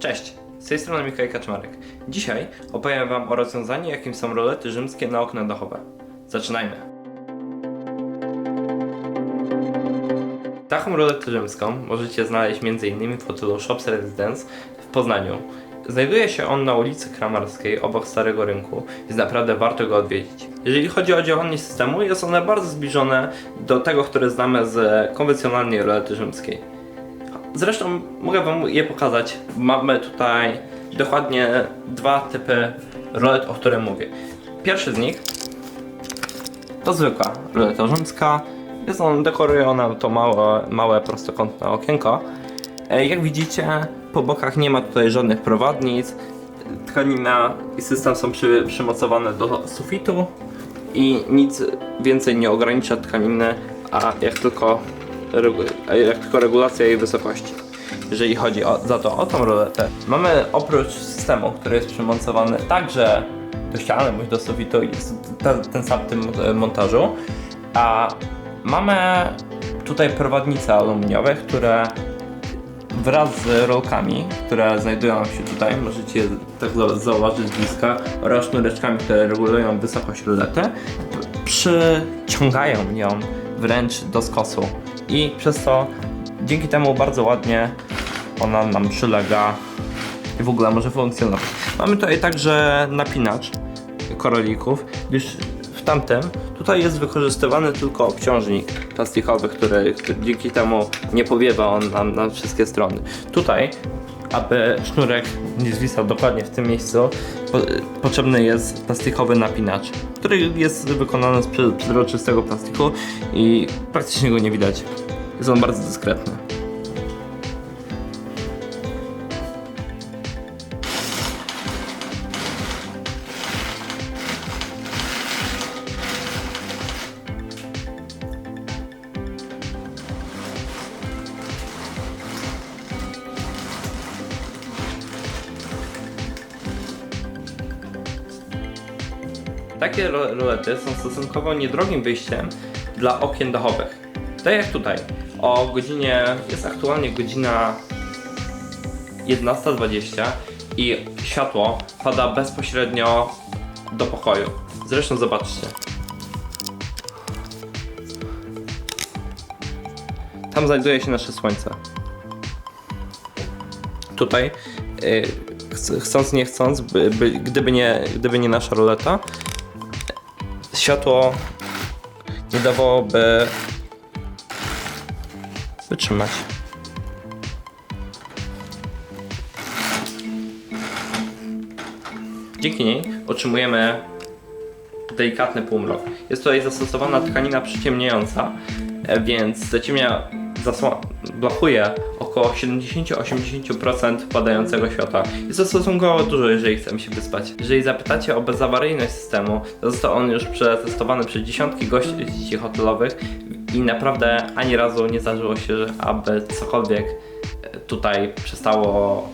Cześć, z tej strony Mikołaj Kaczmarek. Dzisiaj opowiem Wam o rozwiązaniu, jakim są rolety rzymskie na okna dachowe. Zaczynajmy. Taką roletę rzymską możecie znaleźć m.in. w hotelu Shops Residence w Poznaniu. Znajduje się on na ulicy Kramarskiej obok Starego Rynku, więc naprawdę warto go odwiedzić. Jeżeli chodzi o działanie systemu, jest one bardzo zbliżone do tego, które znamy z konwencjonalnej rolety rzymskiej. Zresztą mogę Wam je pokazać. Mamy tutaj dokładnie dwa typy rolet, o których mówię. Pierwszy z nich to zwykła roleta rzymska. Jest on dekorujona, to małe, małe prostokątne okienko. E, Jak widzicie, po bokach nie ma tutaj żadnych prowadnic. Tkanina i system są przy, przymocowane do sufitu i nic więcej nie ogranicza tkaniny, a jak tylko, tylko regulacja jej wysokości. Jeżeli chodzi o, za to o tą roletę, mamy oprócz systemu, który jest przymocowany także do ściany bądź do sufitu, jest ten, ten sam tym e, montażu, a mamy tutaj prowadnice aluminiowe, które wraz z rolkami, które znajdują się tutaj, możecie tak za- zauważyć z bliska, oraz sznureczkami, które regulują wysokość rolety, przyciągają ją wręcz do skosu i przez to dzięki temu bardzo ładnie ona nam przylega i w ogóle może funkcjonować. Mamy tutaj także napinacz korolików, gdyż w tamtym tutaj jest wykorzystywany tylko obciążnik plastikowy, który, który dzięki temu nie powiewa on nam na wszystkie strony. Tutaj, aby sznurek nie zwisał dokładnie w tym miejscu, po, potrzebny jest plastikowy napinacz, który jest wykonany z prze- przezroczystego plastiku i praktycznie go nie widać. Jest on bardzo dyskretny. Takie ro- rolety są stosunkowo niedrogim wyjściem dla okien dachowych. Tak jak tutaj. O godzinie, jest aktualnie godzina 11.20 i światło pada bezpośrednio do pokoju. Zresztą zobaczcie. Tam znajduje się nasze słońce. Tutaj, yy, chc- chcąc nie chcąc, by, by, gdyby, nie, gdyby nie nasza roleta, światło nie dawałoby wytrzymać. Dzięki niej otrzymujemy delikatny półmrok. Jest tutaj zastosowana tkanina przyciemniająca, e, więc zaciemnia, blokuje około 70-80% padającego światła. Jest to stosunkowo dużo, jeżeli chcemy się wyspać. Jeżeli zapytacie o bezawaryjność systemu, to został on już przetestowany przez dziesiątki gości hotelowych i naprawdę ani razu nie zdarzyło się, aby cokolwiek e, tutaj przestało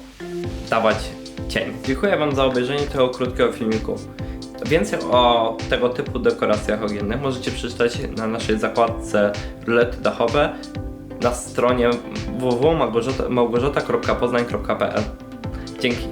dawać cień. Dziękuję Wam za obejrzenie tego krótkiego filmiku. Więcej o tego typu dekoracjach ogiennych możecie przeczytać na naszej zakładce rulety dachowe na stronie www.małgorzata.poznań.pl Dzięki.